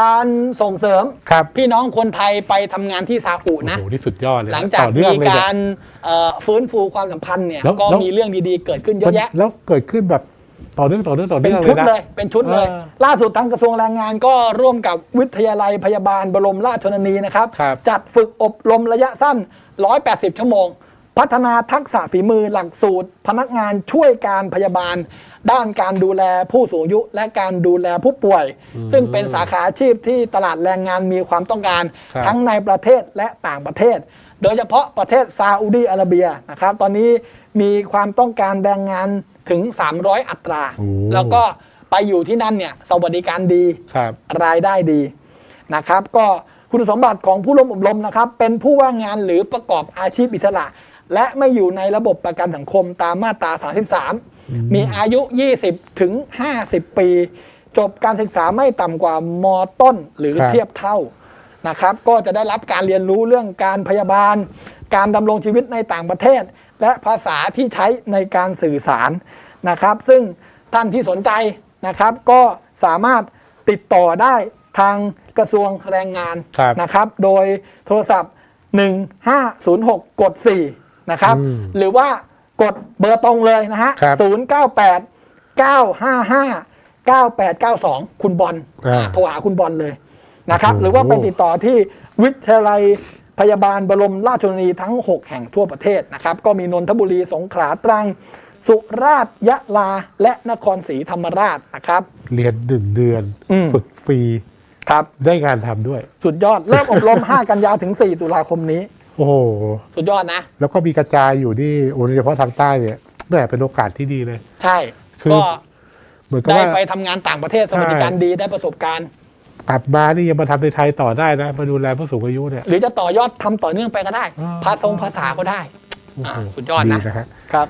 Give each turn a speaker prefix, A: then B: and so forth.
A: การส่งเสริม
B: ครับ
A: พี่น้องคนไทยไปทำงานที่ซาอุ
B: โอ้
A: นะ
B: โหนี่สุดยอดเลยนะ
A: หลังจาก
B: ต่อเนื่อ
A: มี
B: งเลย
A: กา
B: เนี่ย
A: รเอ่อฟื้นฟูความสัมพันธ์เนี่ย
B: แล้ว
A: ก็
B: แล้ว
A: มีเรื่องดีๆเกิดขึ้นเยอะแยะ
B: แล้วเกิดขึ้นแบบต่อเนื่องต่อเนื่องต่อ
A: เป็
B: เนื่
A: น
B: อง
A: ชุด
B: นะ
A: เลย เป็นชุดเลย
B: เออ
A: ล่าสุดทางกระทรวงแรงงานก็ร่วมกับวิทยาลัยพยาบาลบรมราชชนนีนะครับ
B: ครับ
A: จัดฝึกอบรมระยะสั้น 180 ชั่วโมง พัฒนาทักษะฝีมือหลักสูตร พนักงานช่วยการพยาบาล ด้านการดูแลผู้สูงอายุ และการดูแลผู้ป่วย ซึ่งเป็นสาขาอาชีพที่ตลาดแรงงานมีความต้องการ
B: ครับ
A: ทั้งในประเทศและต่างประเทศ โดยเฉพาะประเทศซาอุดีอาระเบียนะครับ ตอนนี้มีความต้องการแรงงานถึง 300 อัตรา
B: โอ้
A: แล้วก็ไปอยู่ที่นั่นเนี่ยสวัสดิการดี
B: ครับ
A: รายได้ดีนะครับ ก็คุณสมบัติของผู้ร่วมอบรมนะครับ เป็นผู้ว่างงานหรือประกอบอาชีพอิสระ และไม่อยู่ในระบบประกันสังคมตามมาตรา 33 มีอายุ 20 ถึง 50 ปี จบการศึกษาไม่ต่ำกว่ามต้นหรือ
B: ครับ
A: เทียบเท่านะครับก็จะได้รับการเรียนรู้เรื่องการพยาบาล การดำรงชีวิตในต่างประเทศ และภาษาที่ใช้ในการสื่อสารนะครับ ซึ่งท่านที่สนใจนะครับ ก็สามารถติดต่อได้ทางกระทรวงแรงงาน
B: ครับ
A: นะครับ โดยโทรศัพท์ 1506 กด 4 นะครับ
B: อืม
A: หรือว่ากดเบอร์ตรงเลยนะฮะ
B: ครับ
A: 098 955 9892คุณบอล
B: อ่า
A: โทรหาคุณบอลเลยนะครับ
B: โอ้โห
A: หรือว่าไปติดต่อที่วิทยาลัยพยาบาลบรมราชชนนีทั้ง 6 แห่งทั่วประเทศนะครับ ก็มีนนทบุรีสงขลาตรัง สุราษฎร์ยะลาและนครศรีธรรมราชนะครับ
B: เรียนหนึ่งเดือน
A: อืม
B: ฝึกฟรี
A: ครับ
B: ได้งานทำด้วย
A: สุดยอดเริ่มอบรม 5 กันยาถึง 4 ตุลาคมนี้
B: โอ้โห
A: สุดยอดนะ
B: แล้วก็มีกระจายอยู่ที่โดยเฉพาะทางใต้เนี่ยแม่เป็นโอกาสที่ดีเลย
A: ใช่
B: คือ
A: ก็
B: เหมือนกับ
A: ได้
B: ว่า
A: ไปทำงานต่างประเทศสวัสดิการดีได้ประสบการณ์
B: กลับมานี่ยังมาทำในไทยต่อได้นะ มาดูแลผู้สูงอายุเนี่ย
A: หรือจะต่อยอดทำต่อเนื่องไปก็ได้
B: อ่า
A: ภาษาภาษาก็ได้
B: โอ้โห
A: อ่าสุดยอดนะ
B: นะฮะ
A: ครับ